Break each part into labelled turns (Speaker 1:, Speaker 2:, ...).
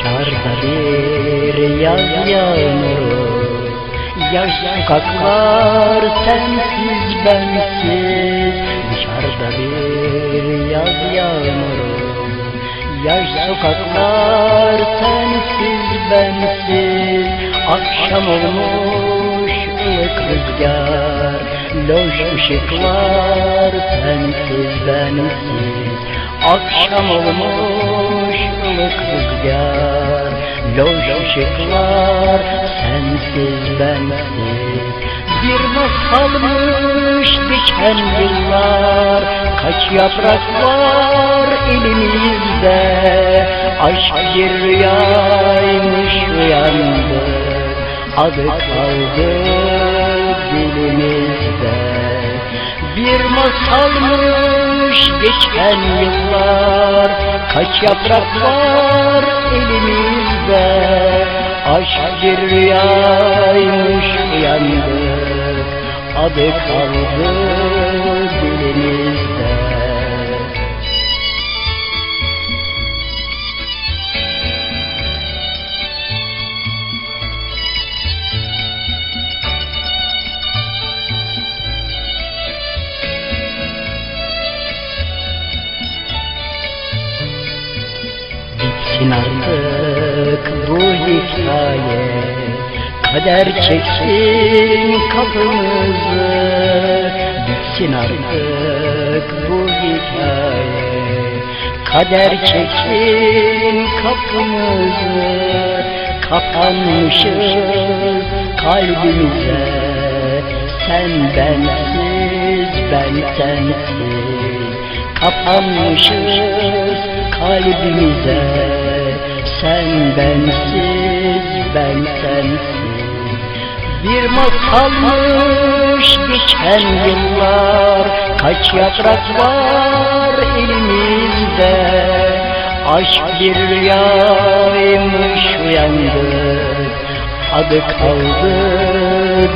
Speaker 1: Dışarıda bir yaz yağmuru. Yaş sokaklar sensiz bensiz. Dışarıda bir yaz yağmuru. Yaş sokaklar sensiz bensiz. Akşam olmuş ılık rüzgar. Loş ışıklar sensiz bensiz. Akşam olmuş ılık rüzgar Loş ışıklar sensiz bensiz Bir masalmış geçen yıllar. Kaç yaprak var elimizde Aşk bir rüyaymış uyandı. Adı kaldı dilimizde. Bir masalmış geçen yıllar Kaç yaprak var elimizde. Aşk bir rüyaymış uyandı Adı kaldı dilimizde Bitsin artık bu hikaye. Kader çeksin kapımızı Bitsin artık bu hikaye. Kader çeksin kapımızı Kapanmışız kalbimize. Sen bensiz ben sensiz Kapanmışız kalbimize Sen bensiz ben sensiz Bir masalmış geçen yıllar Kaç yaprak var elimizde? Aşk bir rüyaymış uyandık Adı kaldı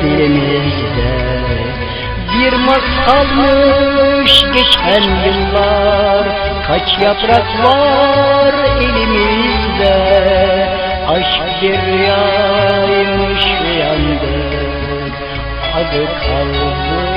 Speaker 1: dilimizde Bir masalmış geçen yıllar. Kaç yaprak var elimizde Aşk bir rüyaymış uyandık Adı kaldı